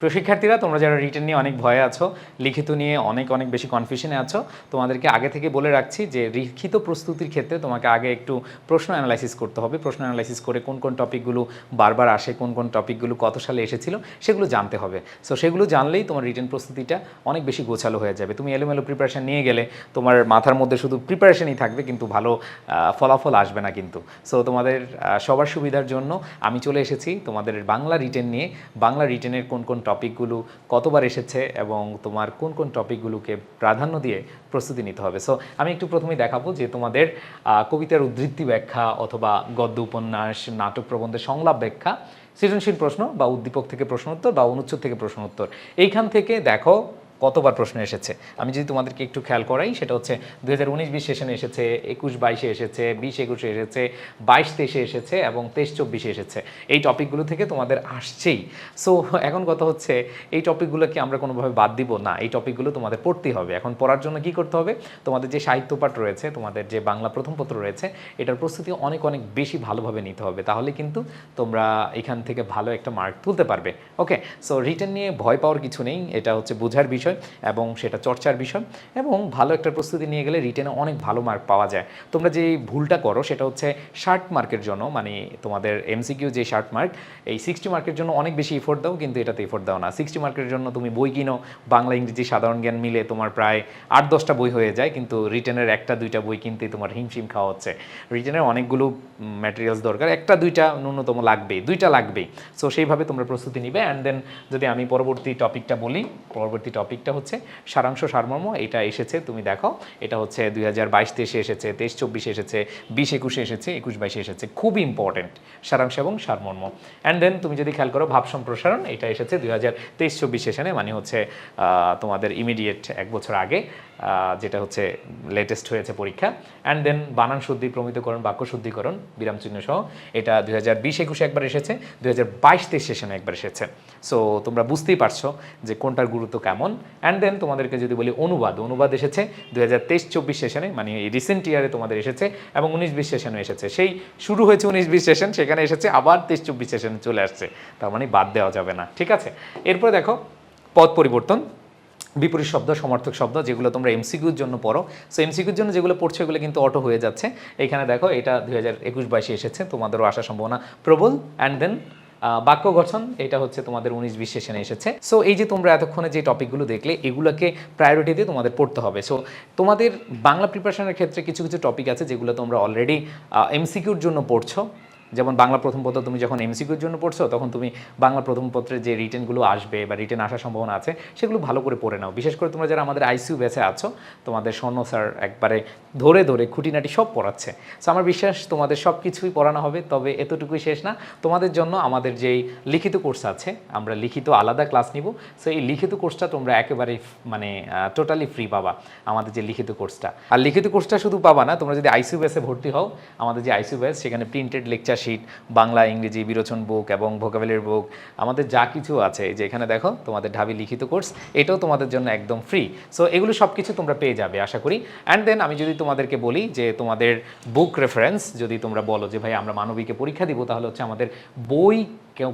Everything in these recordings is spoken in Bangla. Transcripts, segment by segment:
প্রিয় শিক্ষার্থীরা, তোমরা যারা রিটেন নিয়ে অনেক ভয়ে আছো, লিখিত নিয়ে অনেক অনেক বেশি কনফিউশনে আছো, তোমাদেরকে আগে থেকে বলে রাখছি যে লিখিত প্রস্তুতির ক্ষেত্রে তোমাকে আগে একটু প্রশ্ন অ্যানালাইসিস করতে হবে। প্রশ্ন অ্যানালাইসিস করে কোন কোন টপিকগুলো বারবার আসে, কোন কোন টপিকগুলো কত সালে এসেছিল, সেগুলো জানতে হবে। সো সেগুলো জানলেই তোমার রিটেন প্রস্তুতিটা অনেক বেশি গোছালো হয়ে যাবে। তুমি এলোমেলো প্রিপারেশন নিয়ে গেলে তোমার মাথার মধ্যে শুধু প্রিপারেশানই থাকবে, কিন্তু ভালো ফলাফল আসবে না কিন্তু। সো তোমাদের সবার সুবিধার জন্য আমি চলে এসেছি তোমাদের বাংলা রিটেন নিয়ে। বাংলা রিটেনের কোন কোন টপিকগুলো কতবার এসেছে এবং তোমার কোন কোন টপিকগুলোকে প্রাধান্য দিয়ে প্রস্তুতি নিতে হবে। সো আমি একটু প্রথমেই দেখাবো যে তোমাদের কবিতার উদ্ধৃতি ব্যাখ্যা অথবা গদ্য, উপন্যাস, নাটক প্রবন্ধের সংলাপ ব্যাখ্যা, সৃজনশীল প্রশ্ন বা উদ্দীপক থেকে প্রশ্ন উত্তর বা অনুচ্ছেদ থেকে প্রশ্ন উত্তর এইখান থেকে দেখো কতবার প্রশ্ন এসেছে? আমি যদি তোমাদেরকে একটু খেয়াল করাই, সেটা হচ্ছে দু হাজার উনিশ বিশ সেশনে এসেছে, একুশ বাইশে এসেছে, বিশ একুশে এসেছে, বাইশ তেইশে এসেছে এবং তেইশ চব্বিশে এসেছে। এই টপিকগুলো থেকে তোমাদের আসছেই। সো এখন কথা হচ্ছে, এই টপিকগুলোকে আমরা কোনোভাবে বাদ দিব না, এই টপিকগুলো তোমাদের পড়তেই হবে। এখন পড়ার জন্য কি করতে হবে? তোমাদের যে সাহিত্য পাঠ রয়েছে, তোমাদের যে বাংলা প্রথম পত্র রয়েছে, এটার প্রস্তুতি অনেক অনেক বেশি ভালোভাবে নিতে হবে। তাহলে কিন্তু তোমরা এখান থেকে ভালো একটা মার্ক তুলতে পারবে। ওকে সো রিটার্ন নিয়ে ভয় পাওয়ার কিছু নেই, এটা হচ্ছে বোঝার বিষয়। এবং সেটা চর্চার বিষয় এবং ভালো একটা প্রস্তুতি নিয়ে গেলে রিটেনে অনেক ভালো মার্ক পাওয়া যায়। তোমরা যে ভুলটা করো সেটা হচ্ছে শার্ট মার্কের জন্য মানে তোমাদের এমসিকিউ যে শার্ট মার্ক এই সিক্সটি মার্কের জন্য অনেক বেশি এফোর্ট দাও, কিন্তু এটাতে এফোর্ট দাও না। সিক্সটি মার্কের জন্য তুমি বই কিনো, বাংলা, ইংরেজি, সাধারণ জ্ঞান মিলে তোমার প্রায় আট, দশটা বই হয়ে যায়, কিন্তু রিটেনের একটা, দুইটা বই কিনতে তোমার হিমশিম খাওয়া হচ্ছে। রিটেনের অনেকগুলো ম্যাটেরিয়ালস দরকার, একটা, দুইটা ন্যূনতম লাগবেই, দুইটা লাগবেই। সো সেইভাবে তোমরা প্রস্তুতি নিবে অ্যান্ড দেন যদি আমি পরবর্তী টপিকটা বলি, পরবর্তী টপিকটা হচ্ছে সারাংশ সারমর্ম, এটা এসেছে, তুমি দেখো, এটা হচ্ছে দুই হাজার বাইশ তেইশে এসেছে, তেইশ চব্বিশে এসেছে, বিশ একুশে এসেছে, একুশ বাইশে এসেছে, খুব ইম্পর্টেন্ট সারাংশ এবং সারমর্ম। অ্যান্ড দেন তুমি যদি খেয়াল করো, ভাব সম্প্রসারণ, এটা এসেছে দুই হাজার তেইশ চব্বিশ সেশনে মানে হচ্ছে তোমাদের ইমিডিয়েট এক বছর আগে। যেটা হচ্ছে লেটেস্ট হয়েছে পরীক্ষা। অ্যান্ড দেন বানান শুদ্ধি, প্রমিতকরণ, বাক্য শুদ্ধিকরণ, বিরাম চিহ্ন সহ এটা দুই হাজার বিশ একুশে একবার এসেছে, দুই হাজার বাইশ তেইশ সেশনে একবার এসেছে। সো তোমরা বুঝতেই পারছ যে কোনটার গুরুত্ব কেমন। অ্যান্ড দেন তোমাদেরকে যদি বলি অনুবাদ অনুবাদ এসেছে দুই হাজার তেইশ চব্বিশ সেশনে মানে রিসেন্ট ইয়ারে তোমাদের এসেছে এবং উনিশ বিশ সেশনে এসেছে। সেই শুরু হয়েছে উনিশ বিশ সেশন সেখানে এসেছে আবার তেইশ চব্বিশ সেশনে চলে আসছে। তার মানে বাদ দেওয়া যাবে না, ঠিক আছে? এরপরে দেখো পদ পরিবর্তন। বিপরীত শব্দ, সমর্থক শব্দ, যেগুলো তোমরা এমসিকিউর জন্য পড়ো। সো এমসিকিউর জন্য যেগুলো পড়ছো, এগুলো কিন্তু অটো হয়ে যাচ্ছে। এখানে দেখো, এটা দুই হাজার একুশ বাইশে এসেছে, তোমাদেরও আসার সম্ভাবনা প্রবল। অ্যান্ড দেন বাক্য গঠন, এটা হচ্ছে তোমাদের উনিশ বিশ সেশনে এসেছে। সো এই যে তোমরা এতক্ষণে যে টপিকগুলো দেখলে, এগুলোকে প্রায়োরিটি দিয়ে তোমাদের পড়তে হবে। সো তোমাদের বাংলা প্রিপারেশনের ক্ষেত্রে কিছু কিছু টপিক আছে, যেগুলো তোমরা অলরেডি এমসিকিউর জন্য পড়ছো। যেমন বাংলা প্রথম পত্র তুমি যখন এমসিকিউর জন্য পড়ছো, তখন তুমি বাংলা প্রথম পত্রের যে রিটেনগুলো আসবে বা রিটেন আসার সম্ভাবনা আছে, সেগুলো ভালো করে পড়ে নাও। বিশেষ করে তোমরা যারা আমাদের আইসিইউ বেঁচে আছো, তোমাদের স্বর্ণ স্যার একবারে ধরে ধরে খুঁটিনাটি সব পড়াচ্ছে। সো আমার বিশ্বাস তোমাদের সব কিছুই পড়ানো হবে, তবে এতটুকুই শেষ না। তোমাদের জন্য আমাদের যেই লিখিত কোর্স আছে, আমরা লিখিত আলাদা ক্লাস নিব। সো এই লিখিত কোর্সটা তোমরা একেবারে মানে টোটালি ফ্রি পাবা আমাদের যে লিখিত কোর্সটা আর লিখিত কোর্সটা শুধু পাবা না, তোমরা যদি আইসিইউ বেসে ভর্তি হও, আমাদের যে আইসিউ বেস সেখানে প্রিন্টেড লেকচার শিট বাংলা, ইংরেজি, বিরোচন বুক এবং ভোকাবেলের বুক আমাদের যা কিছু আছে যে এখানে দেখো, তোমাদের ঢাবি লিখিত কোর্স এটাও তোমাদের জন্য একদম ফ্রি সো এগুলো সব কিছু তোমরা পেয়ে যাবে, আশা করি। অ্যান্ড দেন আমি যদি তোমাদেরকে বলি যে তোমাদের বুক রেফারেন্স যদি তোমরা বলো যে, ভাই, আমরা মানবিকে পরীক্ষা দিব, তাহলে হচ্ছে আমাদের বই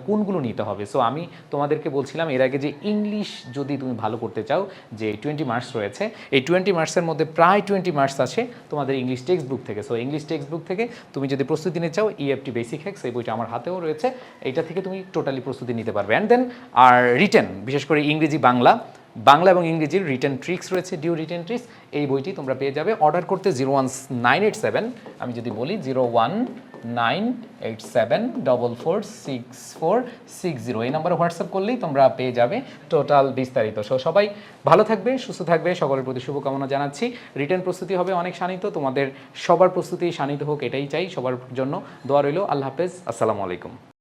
কোনগুলো নিতে হবে? সো আমি তোমাদেরকে বলছিলাম এর আগে যে ইংলিশ যদি তুমি ভালো করতে চাও, যে টোয়েন্টি মার্কস রয়েছে, এই টোয়েন্টি মার্কসের মধ্যে প্রায় টোয়েন্টি মার্কস আছে তোমাদের ইংলিশ টেক্সট বুক থেকে। সো ইংলিশ টেক্সট বুক থেকে তুমি যদি প্রস্তুতি নিতে চাও ইএফটি বেসিক হ্যাক্স এই বইটা আমার হাতেও রয়েছে, এইটা থেকে তুমি টোটালি প্রস্তুতি নিতে পারবে। অ্যান্ড দেন আর রিটেন বিশেষ করে ইংরেজি বাংলা বাংলা এবং ইংরেজির রিটেন ট্রিক্স রয়েছে ডিউ রিটেন ট্রিক্স এই বইটি তোমরা পেয়ে যাবে। অর্ডার করতে zero one nine eight seven আমি যদি বলি zero one nine eight seven double four six four six zero এই নাম্বারে হোয়াটসঅ্যাপ করলেই তোমরা পেয়ে যাবে টোটাল বিস্তারিত। সো সবাই ভালো থাকবে, সুস্থ থাকবে, সকলের প্রতি শুভকামনা জানাচ্ছি। রিটার্ন প্রস্তুতি হবে অনেক শানিত, তোমাদের সবার প্রস্তুতি শানিত হোক, এটাই চাই, সবার জন্য দোয়া রইল। আল্লাহ হাফেজ, আসসালামু আলাইকুম।